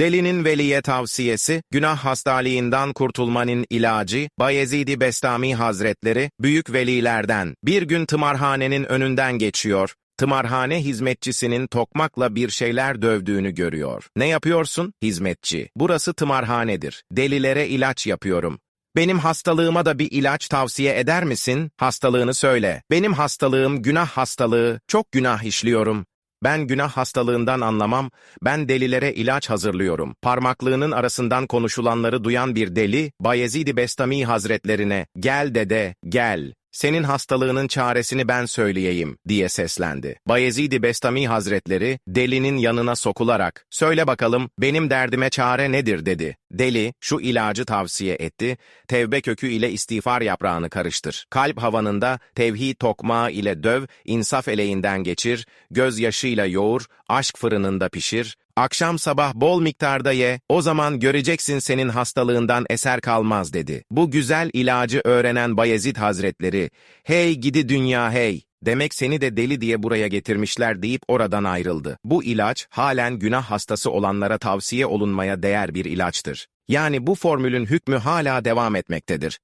Delinin veliye tavsiyesi, günah hastalığından kurtulmanın ilacı, Bayezid-i Bestami Hazretleri, büyük velilerden, bir gün tımarhanenin önünden geçiyor, tımarhane hizmetçisinin tokmakla bir şeyler dövdüğünü görüyor. Ne yapıyorsun? Hizmetçi. Burası tımarhanedir. Delilere ilaç yapıyorum. Benim hastalığıma da bir ilaç tavsiye eder misin? Hastalığını söyle. Benim hastalığım günah hastalığı, çok günah işliyorum. Ben günah hastalığından anlamam, ben delilere ilaç hazırlıyorum. Parmaklığının arasından konuşulanları duyan bir deli, Bayezid-i Bestami Hazretlerine, gel dede, gel. Senin hastalığının çaresini ben söyleyeyim, diye seslendi. Bayezid-i Bestami Hazretleri, delinin yanına sokularak, söyle bakalım, benim derdime çare nedir, dedi. Deli, şu ilacı tavsiye etti, tevbe kökü ile istiğfar yaprağını karıştır. Kalp havanında tevhid tokmağı ile döv, insaf eleğinden geçir, gözyaşıyla yoğur, aşk fırınında pişir, Akşam sabah bol miktarda ye, o zaman göreceksin senin hastalığından eser kalmaz dedi. Bu güzel ilacı öğrenen Bayezid Hazretleri, hey gidi dünya hey, demek seni de deli diye buraya getirmişler deyip oradan ayrıldı. Bu ilaç halen günah hastası olanlara tavsiye olunmaya değer bir ilaçtır. Yani bu formülün hükmü hala devam etmektedir.